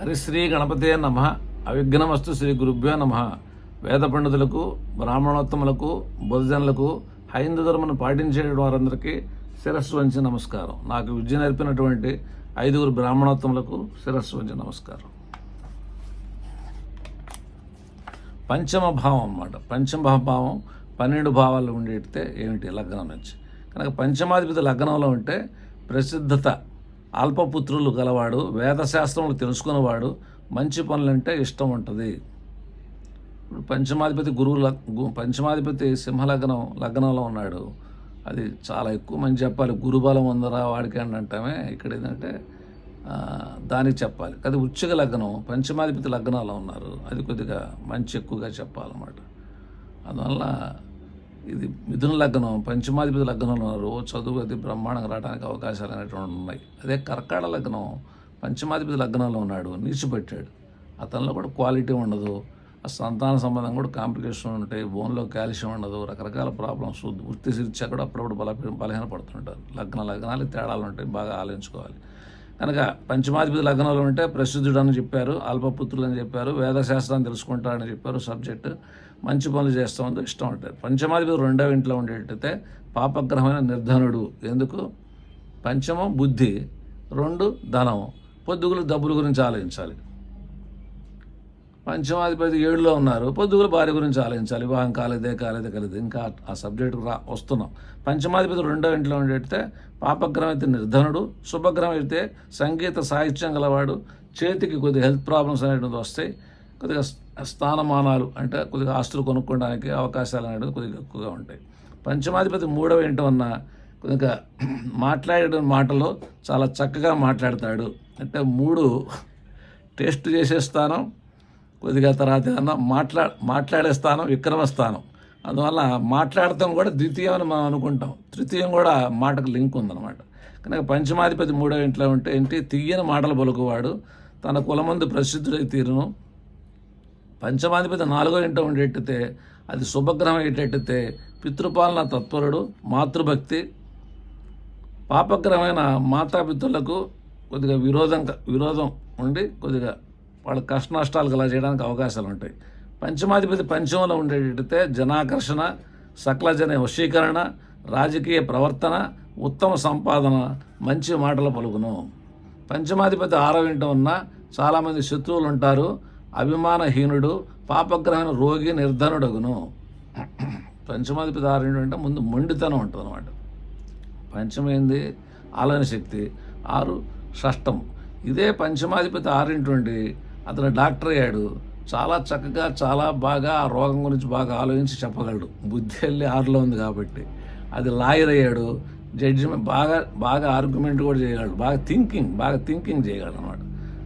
హరిశ్రీ గణపతే నమ. అవిఘ్నమస్తు శ్రీ గురుభ్యో నమ. వేద పండితులకు బ్రాహ్మణోత్తములకు బుధజనులకు హైందు ధర్మను పాటించే వారందరికీ శిరస్సు వంచి నమస్కారం. నాకు విద్య నేర్పినటువంటి ఐదుగురు బ్రాహ్మణోత్తములకు శిరస్సు వంచి నమస్కారం. పంచమ భావం అన్నమాట. పంచమ భావం పన్నెండు భావాలు ఉండేటితే ఏమిటి? లగ్నం నుంచి. కనుక పంచమాధిపతి లగ్నంలో ఉంటే ప్రసిద్ధత అల్పపుత్రులు గలవాడు వేదశాస్త్రములు తెలుసుకునేవాడు మంచి పనులంటే ఇష్టం ఉంటుంది. ఇప్పుడు పంచమాధిపతి గురువు లగ్ గు- పంచమాధిపతి సింహలగ్నం లగ్నంలో ఉన్నాడు. అది చాలా ఎక్కువ మంది చెప్పాలి. గురుబలం ఉందరా వాడికి అని అంటామే. ఇక్కడ ఏంటంటే దానికి చెప్పాలి. అది ఉచ్చగ లగ్నం పంచమాధిపతి లగ్నాల్లో ఉన్నారు. అది కొద్దిగా మంచి ఎక్కువగా చెప్పాలన్నమాట. అందువల్ల ఇది మిథున లగ్నం పంచమాధిపతి లగ్నంలో ఉన్నారు. చదువు అది బ్రహ్మాండంగా రావడానికి అవకాశాలు అనేటువంటి ఉన్నాయి. అదే కర్కాడ లగ్నం పంచమాధిపతి లగ్నంలో ఉన్నాడు నీచిపెట్టాడు. అతనిలో కూడా క్వాలిటీ ఉండదు. ఆ సంతాన సంబంధం కూడా కాంప్లికేషన్ ఉంటాయి. బోన్లో కాల్షియం ఉండదు. రకరకాల ప్రాబ్లమ్స్ వృత్తి శిక్ష కూడా అప్పుడప్పుడు బల బలహీన పడుతుంటారు లగ్న లగ్నాలు తేడాలు ఉంటాయి. బాగా ఆలోచించుకోవాలి. కనుక పంచమాధిపతి లగ్నంలో ఉంటే ప్రసిద్ధుడు అని చెప్పారు అల్పపుత్రులు అని చెప్పారు వేదశాస్త్రాన్ని తెలుసుకుంటాడని చెప్పారు సబ్జెక్టు. మంచి పనులు చేస్తామని ఇష్టం ఉంటుంది పంచమాధిపతి రెండవ ఇంట్లో ఉండేటైతే పాపగ్రహమైన నిర్ధనుడు. ఎందుకు? పంచమం బుద్ధి. రెండు ధనం పొద్దుగులు డబ్బుల గురించి ఆలోచించాలి. పంచమాధిపతి ఏడులో ఉన్నారు. పొద్దుగుల భార్య గురించి ఆలోచించాలి. వివాహం కాలేదే కాలేదే కాలేదు. ఇంకా ఆ సబ్జెక్టు రా వస్తున్నాం. పంచమాధిపతి రెండో ఇంట్లో ఉండేస్తే పాపగ్రహం అయితే నిర్ధనుడు శుభగ్రహం అయితే సంగీత సాహిత్యం గలవాడు చేతికి కొద్దిగా హెల్త్ ప్రాబ్లమ్స్ అనేటువంటివి వస్తాయి. కొద్దిగా స్థానమానాలు అంటే కొద్దిగా ఆస్తులు కొనుక్కోవడానికి అవకాశాలు అనేవి కొద్దిగా ఎక్కువగా ఉంటాయి. పంచమాధిపతి మూడవ ఇంట ఉన్న కొద్దిగా మాట్లాడే మాటలో చాలా చక్కగా మాట్లాడతాడు. అంటే మూడు టేస్ట్ చేసే స్థానం కొద్దిగా తర్వాత ఏదన్నా మాట్లా మాట్లాడే స్థానం విక్రమ స్థానం. అందువల్ల మాట్లాడటం కూడా ద్వితీయం అని మనం అనుకుంటాం. తృతీయం కూడా మాటకు లింక్ ఉందన్నమాట. కనుక పంచమాధిపతి మూడో ఇంట్లో ఉంటే ఏంటి? తీయని మాటలు పలుకువాడు. తన కులమందు ప్రసిద్ధుడై తీరును. పంచమాధిపతి నాలుగో ఇంట ఉండేటైతే అది శుభగ్రహం అయ్యేటట్టయితే పితృపాలన తత్పరుడు మాతృభక్తి. పాపగ్రహమైన మాతాపితృలకు కొద్దిగా విరోధం విరోధం ఉండి కొద్దిగా వాళ్ళ కష్ట నష్టాలు కలా చేయడానికి అవకాశాలు ఉంటాయి. పంచమాధిపతి పంచమంలో ఉండేటైతే జనాకర్షణ సకల జన వశీకరణ రాజకీయ ప్రవర్తన ఉత్తమ సంపాదన మంచి మాటలు పలుకును. పంచమాధిపతి ఆరో ఇంట ఉన్న చాలామంది శత్రువులు ఉంటారు. అభిమానహీనుడు పాపగ్రహణ రోగి నిర్ధనుడగును. పంచమాధిపతి ఆరు ఇంట అంటే ముందు మొండితనం ఉంటుంది అనమాట పంచమైంది ఆలోచన శక్తి. ఆరు షష్టం. ఇదే పంచమాధిపతి ఆరింటుండి అతను డాక్టర్ అయ్యాడు. చాలా చక్కగా చాలా బాగా ఆ రోగం గురించి బాగా ఆలోచించి చెప్పగలడు. బుద్ధి వెళ్ళి ఆరులో ఉంది కాబట్టి. అది లాయర్ అయ్యాడు. జడ్జిమెంట్ బాగా బాగా ఆర్గ్యుమెంట్ కూడా చేయగలడు. బాగా థింకింగ్ బాగా థింకింగ్ చేయగలడు అనమాట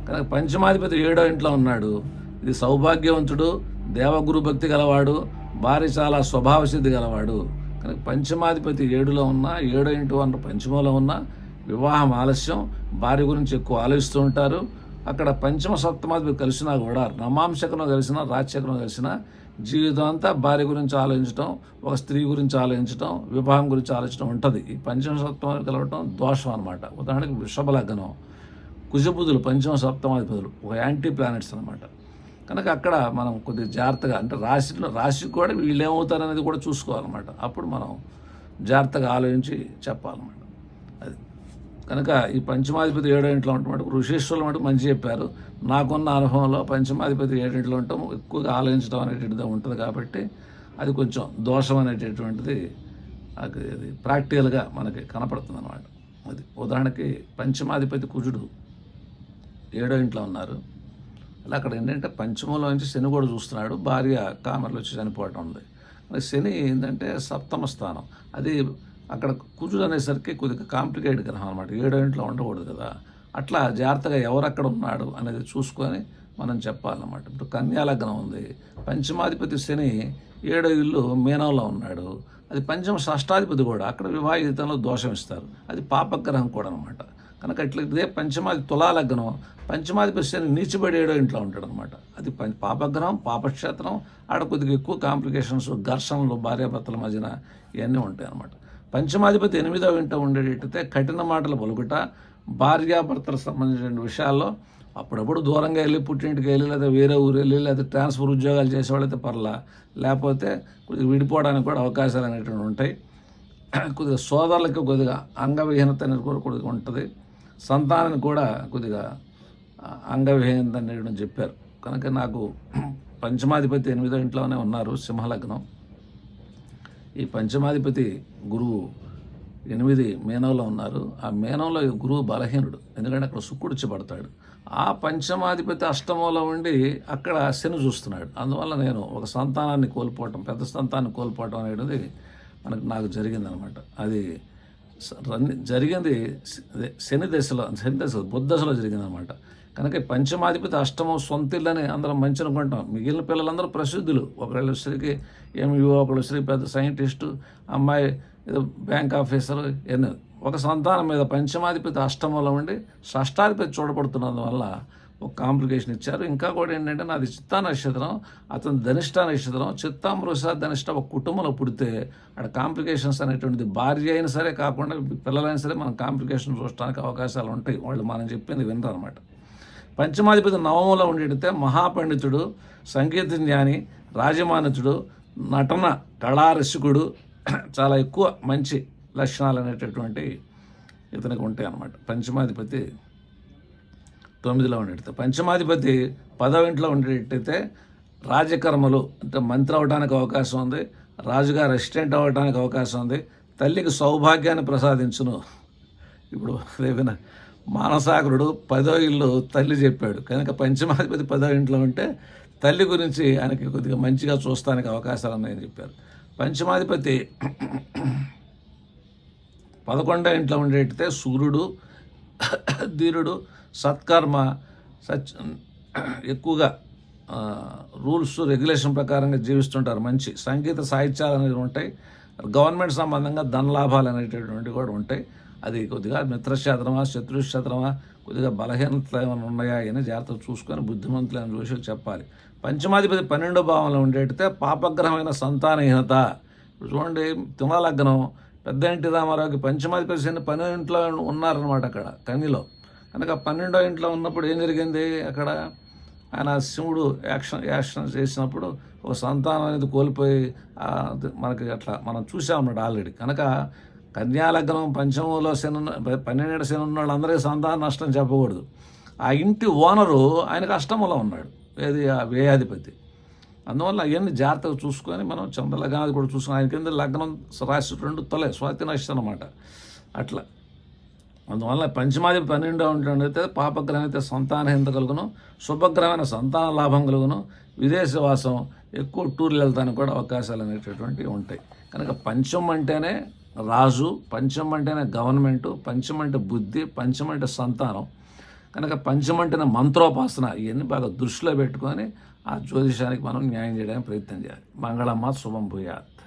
కనుక పంచమాధిపతి ఏడో ఇంట్లో ఉన్నాడు. ఇది సౌభాగ్యవంతుడు దేవగురు భక్తి గలవాడు భార్య చాలా స్వభావ సిద్ధి గలవాడు. కనుక పంచమాధిపతి ఏడులో ఉన్న ఏడో ఇంటి వన్న పంచమంలో ఉన్న వివాహం ఆలస్యం. భార్య గురించి ఎక్కువ ఆలోచిస్తూ ఉంటారు. అక్కడ పంచమ సప్తమాధిపతి కలిసినా కూడా రమాంశకరం కలిసినా రాజశేఖరం కలిసినా జీవితం అంతా భార్య గురించి ఆలోచించడం ఒక స్త్రీ గురించి ఆలోచించడం వివాహం గురించి ఆలోచించడం ఉంటుంది. ఈ పంచమ సప్తమాధిపతి కలవటం దోషం అనమాట ఉదాహరణకి వృషభ లగ్నం కుజబుధులు పంచమ సప్తమాధిపతులు ఒక యాంటీ ప్లానెట్స్ అనమాట కనుక అక్కడ మనం కొద్దిగా జాగ్రత్తగా అంటే రాశిలో రాశికి కూడా వీళ్ళు ఏమవుతారనేది కూడా చూసుకోవాలన్నమాట. అప్పుడు మనం జాగ్రత్తగా ఆలోచించి చెప్పాలన్నమాట. అది. కనుక ఈ పంచమాధిపతి ఏడో ఇంట్లో ఉంటున్నమాట ఋషేశ్వరులు మటు మంచి చెప్పారు. నాకున్న అనుభవంలో పంచమాధిపతి ఏడింట్లో ఉండటం ఎక్కువగా ఆలోచించడం అనేటువంటిది ఉంటుంది కాబట్టి అది కొంచెం దోషం అనేటటువంటిది అది ప్రాక్టికల్గా మనకి కనపడుతుంది అనమాట అది ఉదాహరణకి పంచమాధిపతి కుజుడు ఏడో ఇంట్లో ఉన్నారు. అలా అక్కడ ఏంటంటే పంచమంలో నుంచి శని కూడా చూస్తున్నాడు. భార్య కామెరలో వచ్చి చనిపోవటం ఉంది. శని ఏంటంటే సప్తమ స్థానం. అది అక్కడ కుజుడు అనేసరికి కొద్దిగా కాంప్లికేటెడ్ గ్రహం అనమాట ఏడో ఇంట్లో ఉండకూడదు కదా. అట్లా జాగ్రత్తగా ఎవరు అక్కడ ఉన్నాడు అనేది చూసుకొని మనం చెప్పాలన్నమాట. ఇప్పుడు కన్యాలగ్నం ఉంది. పంచమాధిపతి శని ఏడో ఇల్లు మీనంలో ఉన్నాడు. అది పంచమ షష్టాధిపతి కూడా అక్కడ వివాహితంలో దోషం ఇస్తారు. అది పాపగ్రహం కూడా అనమాట కనుక ఇట్లా ఇదే పంచమాది తులాలగ్నం పంచమాధిపతి శని నీచిబడి ఏడో ఇంట్లో ఉంటాడు అనమాట అది పం పాపగ్రహం పాపక్షేత్రం ఆడ కొద్దిగా ఎక్కువ కాంప్లికేషన్స్ ఘర్షణలు భార్యాభర్తల మధ్యన ఇవన్నీ ఉంటాయి అనమాట పంచమాధిపతి ఎనిమిదవ ఇంట ఉండేటట్టయితే కఠిన మాటలు పలుకుట భార్యాభర్తలకు సంబంధించిన విషయాల్లో అప్పుడప్పుడు దూరంగా వెళ్ళి పుట్టింటికి వెళ్ళి లేదా వేరే ఊరు వెళ్ళి లేదా ట్రాన్స్ఫర్ ఉద్యోగాలు చేసేవాళ్ళైతే పర్లా. లేకపోతే కొద్దిగా విడిపోవడానికి కూడా అవకాశాలు అనేటువంటి ఉంటాయి. కొద్దిగా సోదరులకి కొద్దిగా అంగవిహీనత అనేది కూడా కొద్దిగా ఉంటుంది. సంతానాన్ని కూడా కొద్దిగా అంగవిహీనత అనేటువంటి చెప్పారు. కనుక నాకు పంచమాధిపతి ఎనిమిదో ఇంట్లోనే ఉన్నారు సింహలగ్నం. ఈ పంచమాధిపతి గురువు ఎనిమిది మేనంలో ఉన్నారు. ఆ మేనంలో గురువు బలహీనుడు. ఎందుకంటే అక్కడ శుక్రుడు ఆ పంచమాధిపతి అష్టమంలో ఉండి అక్కడ శని చూస్తున్నాడు. అందువల్ల నేను ఒక సంతానాన్ని కోల్పోవటం పెద్ద సంతానాన్ని కోల్పోవటం అనేది మనకు నాకు జరిగిందనమాట. అది జరిగింది శని దశలో శని దశలో బుద్ధ దశలో జరిగిందనమాట. కనుక పంచమాధిపతి అష్టమం సొంతిల్లని అందరం మంచి అనుకుంటాం. మిగిలిన పిల్లలందరూ ప్రసిద్ధులు. ఒకళ్ళు శ్రీకి ఎంయూ ఒకళ్ళు శ్రీ పెద్ద సైంటిస్టు అమ్మాయి ఏదో బ్యాంక్ ఆఫీసర్ ఎన్ని ఒక సంతానం మీద పంచమాధిపతి అష్టమంలో ఉండి షష్టాధిపతి చూడబడుతున్నందువల్ల ఒక కాంప్లికేషన్ ఇచ్చారు. ఇంకా కూడా ఏంటంటే నాది చిత్తా నక్షత్రం అతను ధనిష్ట నక్షత్రం చిత్తామృష ధనిష్ట ఒక కుటుంబంలో పుడితే అక్కడ కాంప్లికేషన్స్ అనేటువంటిది భార్య అయినా సరే కాకుండా పిల్లలైనా సరే మనం కాంప్లికేషన్ చూడటానికి అవకాశాలు ఉంటాయి. వాళ్ళు మనం చెప్పింది వినరు అనమాట పంచమాధిపతి నవమంలో ఉండేటితే మహాపండితుడు సంగీత జ్ఞాని రాజమానితుడు నటన కళారసికుడు చాలా ఎక్కువ మంచి లక్షణాలు అనేటటువంటి ఇతనికి ఉంటాయి అన్నమాట. పంచమాధిపతి తొమ్మిదిలో ఉండేటైతే పంచమాధిపతి పదవ ఇంట్లో ఉండేటైతే రాజకర్మలు అంటే మంత్రి అవడానికి అవకాశం ఉంది రాజుగారు అసిస్టెంట్ అవ్వడానికి అవకాశం ఉంది తల్లికి సౌభాగ్యాన్ని ప్రసాదించును. ఇప్పుడు రేపిన మానసాగరుడు పదో ఇల్లు తల్లి చెప్పాడు. కనుక పంచమాధిపతి పదో ఇంట్లో ఉంటే తల్లి గురించి ఆయనకి కొద్దిగా మంచిగా చూస్తానికి అవకాశాలు ఉన్నాయని చెప్పారు. పంచమాధిపతి పదకొండో ఇంట్లో ఉండేటితే సూర్యుడు ధీరుడు సత్కర్మ సచ్ ఎక్కువగా రూల్స్ రెగ్యులేషన్ ప్రకారంగా జీవిస్తుంటారు. మంచి సంగీత సాహిత్యాలు అనేవి ఉంటాయి. గవర్నమెంట్ సంబంధంగా ధనలాభాలు అనేటటువంటివి కూడా ఉంటాయి. అది కొద్దిగా మిత్రక్షేత్రమా శత్రుక్షేత్రమా కొద్దిగా బలహీనతలు ఏమైనా ఉన్నాయా అని జాగ్రత్తగా చూసుకొని బుద్ధిమంతులు అని చూసి చెప్పాలి. పంచమాధిపతి పన్నెండో భావంలో ఉండేటితే పాపగ్రహమైన సంతానహీనత. చూడండి తులాలగ్నం పెద్ద ఇంటి రామారావుకి పంచమాధిపతి శని పన్నెండు ఇంట్లో ఉన్నారనమాట అక్కడ కన్నిలో కనుక పన్నెండో ఇంట్లో ఉన్నప్పుడు ఏం జరిగింది అక్కడ? ఆయన శివుడు యాక్షన్ యాక్షన్ చేసినప్పుడు ఒక సంతానం అనేది కోల్పోయి మనకి అట్లా మనం చూసామన్నమాట ఆల్రెడీ. కనుక కన్యాలగ్నం పంచమంలో శని పన్నెండు శని ఉన్న వాళ్ళందరికీ సంతాన నష్టం చెప్పకూడదు. ఆ ఇంటి ఓనరు ఆయనకు అష్టమంలో ఉన్నాడు. ఏది ఆ వ్యయాధిపతి అందువల్ల అవన్నీ జాగ్రత్తగా చూసుకొని మనం చంద్రలగ్నాది కూడా చూసుకుని ఆయన కింద లగ్నం రాశి రెండు తొలే స్వాతి నష్టం అనమాట అట్లా. అందువల్ల పంచమాది పన్నెండో ఉంటుండైతే పాపగ్రహం అయితే సంతానహీనత కలుగును శుభగ్రహమైన సంతాన లాభం కలుగును విదేశవాసం ఎక్కువ టూర్లు వెళ్తానికి కూడా అవకాశాలు అనేటటువంటివి ఉంటాయి. కనుక పంచం అంటేనే రాజు పంచం అంటేనే గవర్నమెంటు పంచం అంటే బుద్ధి పంచం అంటే సంతానం. కనుక పంచం మంత్రోపాసన ఇవన్నీ బాగా దృష్టిలో పెట్టుకొని ఆ జ్యోతిషానికి మనం న్యాయం చేయడానికి ప్రయత్నం చేయాలి. మంగళమ్మ శుభం భూయాలి